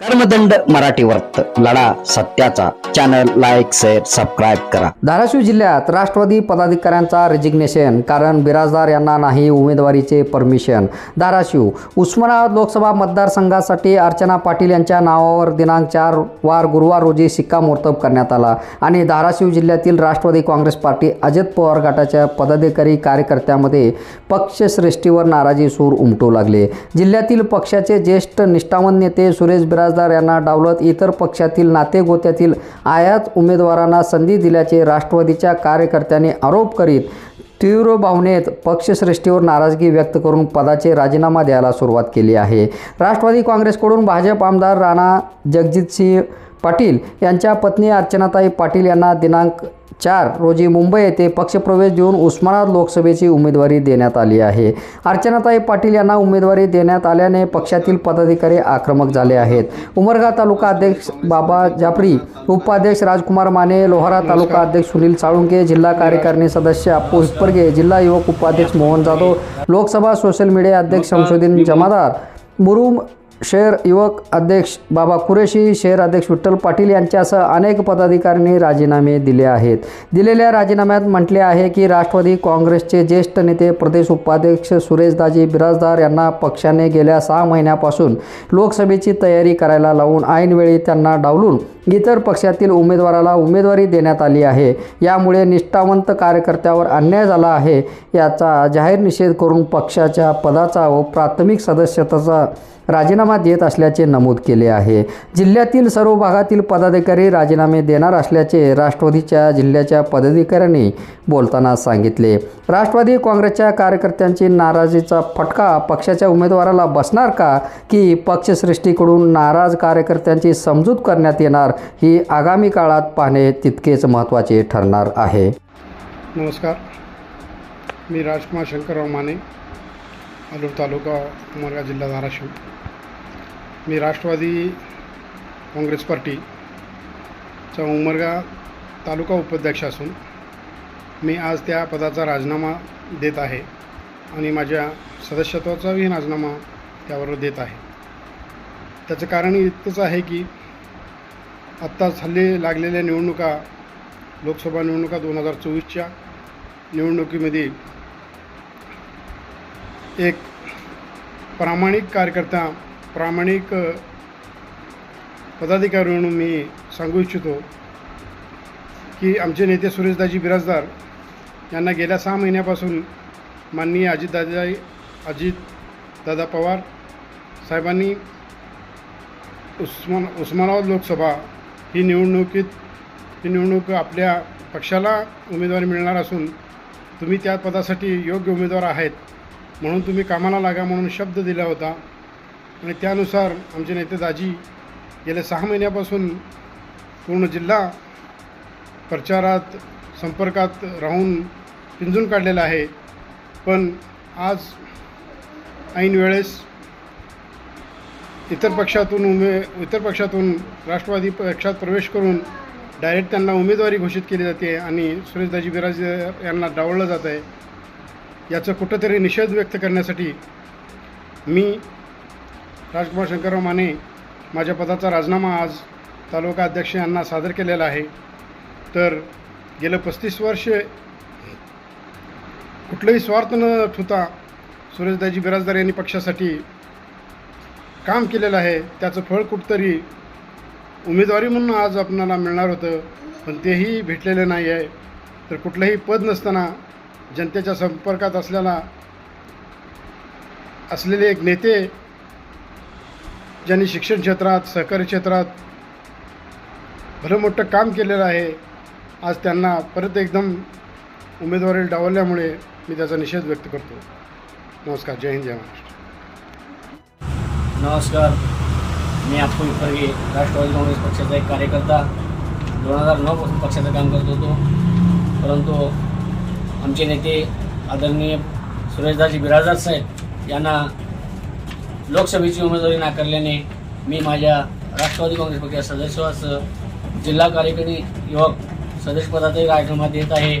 कर्मदंड मराठी वर्त लढा सत्याचा. चॅनल लाईक शेअर सबस्क्राईब करा. धाराशिव जिल्ह्यात राष्ट्रवादी पदाधिकाऱ्यांचा रेजिग्नेशन कारण बिराजदार यांना नाही उमेदवारीचे परमिशन धाराशिव उस्मानाबाद लोकसभा मतदारसंघासाठी अर्चना पाटील यांच्या नावावर दिनांक चार वार गुरुवार रोजी शिक्कामोर्तब करण्यात आला आणि धाराशिव जिल्ह्यातील राष्ट्रवादी काँग्रेस पार्टी अजित पवार गटाच्या पदाधिकारी कार्यकर्त्यामध्ये पक्षश्रेष्ठीवर नाराजी सूर उमटू लागले. जिल्ह्यातील पक्षाचे ज्येष्ठ निष्ठावन नेते सुरेश बिराज बिराजदार यांना डावलत इतर पक्षातील नातेगोत्यातील आयात उमेदवारांना संधी दिल्याचे राष्ट्रवादीच्या कार्यकर्त्यांनी आरोप करीत तीव्र भावनेत पक्षश्रेष्ठीवर नाराजगी व्यक्त करून पदाचे राजीनामा द्यायला सुरुवात केली आहे. राष्ट्रवादी काँग्रेसकडून भाजप आमदार राणा जगजितसिंह पाटील यांच्या पत्नी अर्चनाताई पाटील यांना दिनांक चार रोजी मुंबई येथे पक्षप्रवेश देऊन उस्मानाबाद लोकसभेची उमेदवारी देण्यात आली आहे. अर्चनाताई पाटील यांना उमेदवारी देण्यात आल्याने पक्षातील पदाधिकारी आक्रमक झाले आहेत. उमरगा तालुका अध्यक्ष बाबा जाफरी उपाध्यक्ष राजकुमार माने लोहारा तालुका अध्यक्ष सुनील साळुंके जिल्हा कार्यकारिणी सदस्य अप्पू हिप्परगे जिल्हा युवक उपाध्यक्ष मोहन जाधव लोकसभा सोशल मीडिया अध्यक्ष शमशुद्दीन जमादार मुरुम शहर युवक अध्यक्ष बाबा कुरेशी शहर अध्यक्ष विठ्ठल पाटील यांच्यासह अनेक पदाधिकाऱ्यांनी राजीनामे दिले आहेत. दिलेल्या राजीनाम्यात म्हटले आहे की राष्ट्रवादी काँग्रेसचे ज्येष्ठ नेते प्रदेश उपाध्यक्ष सुरेशदाजी बिराजदार यांना पक्षाने गेल्या सहा महिन्यापासून लोकसभेची तयारी करायला लावून ऐनवेळी त्यांना डावलून इतर पक्षातील उमेदवाराला उमेदवारी देण्यात आली आहे. यामुळे निष्ठावंत कार्यकर्त्यावर अन्याय झाला आहे. याचा जाहीर निषेध करून पक्षाच्या पदाचा व प्राथमिक सदस्यत्वाचा राजीनामा देत असल्याचे नमूद केले आहे. जिल्ह्यातील सर्व भागातील पदाधिकारी राजीनामे देणार असल्याचे राष्ट्रवादीच्या जिल्ह्याच्या पदाधिकाऱ्यांनी बोलताना सांगितले. राष्ट्रवादी काँग्रेसच्या कार्यकर्त्यांची नाराजीचा फटका पक्षाच्या उमेदवाराला बसणार का? की पक्षश्रेष्ठीकडून नाराज कार्यकर्त्यांची समजूत करण्यात येणार? ही आगामी काळात पाहणे तितकेच महत्त्वाचे ठरणार आहे. नमस्कार. मी राजकुमार शंकरराव माने आलूर तालुका उमरगा जिल्हा धाराशिव. मी राष्ट्रवादी काँग्रेस पार्टीचा उमरगा तालुका उपाध्यक्ष असून मी आज त्या पदाचा राजीनामा देत आहे आणि माझ्या सदस्यत्वाचाही राजीनामा त्यावर देत आहे. त्याचं कारण इतकंच आहे की आत्ताच हल्ली लागलेल्या निवडणुका लोकसभा निवडणुका दोन हजार चोवीसच्या निवडणुकीमध्ये एक प्रामाणिक कार्यकर्ता प्रामाणिक पदाधिकारी म्हणून मी सांगू इच्छितो की आमचे नेते सुरेशदाजी बिराजदार यांना गेल्या सहा महिन्यापासून माननीय अजितदादा अजितदादा पवार साहेबांनी उस्मान उस्मानाबाद लोकसभा ही निवडणुकीत ही निवडणूक आपल्या पक्षाला उमेदवारी मिळणार असून तुम्ही त्या पदासाठी योग्य उमेदवार आहेत म्हणून तुम्ही कामाला लागा म्हणून शब्द दिला होता. आणि त्यानुसार आमचे नेते दाजी गेल्या सहा महिन्यापासून पूर्ण जिल्हा प्रचारात संपर्कात राहून पिंजून काढलेला आहे. पण आज ऐन वेळेस इतर पक्षातून उमे इतर पक्षातून राष्ट्रवादी पक्षात प्रवेश करून डायरेक्ट त्यांना उमेदवारी घोषित केली जाते आणि सुरेशदाजी बिराज यांना डावळलं जात आहे. याचं कुठंतरी निषेध व्यक्त करण्यासाठी मी राजकुमार शंकरराव माने माझ्या पदाचा राजीनामा आज तालुका अध्यक्ष यांना सादर केलेला आहे. तर गेलं पस्तीस वर्ष कुठलंही स्वार्थ न ठेवता सुरेशदाजी बिराजदार यांनी पक्षासाठी काम केलेलं आहे त्याचं फळ कुठंतरी उमेदवारी म्हणून आज आपणाला मिळणार होतं पण तेही भेटलेलं नाही आहे तर कुठलंही पद नसताना जनतेच्या संपर्कात असलेला असलेले एक नेते ज्यांनी शिक्षण क्षेत्रात सहकारी क्षेत्रात भलं मोठं काम केलेलं आहे आज त्यांना परत एकदम उमेदवारी डावलल्यामुळे मी त्याचा निषेध व्यक्त करतो. नमस्कार जय हिंद जय महाराष्ट्र. नमस्कार. मी अप्पू फरगे राष्ट्रवादी काँग्रेस पक्षाचा एक कार्यकर्ता. दोन हजार नऊपासून पक्षाचं काम करत होतो. परंतु आमचे नेते आदरणीय सुरेशदासजी बिराजदार साहेब यांना लोकसभेची उमेदवारी नाकारल्याने मी माझ्या राष्ट्रवादी काँग्रेस पक्षाच्या सदस्यासह जिल्हा कार्यकारी युवक सदस्यपदाचाही राजीनामा देत आहे.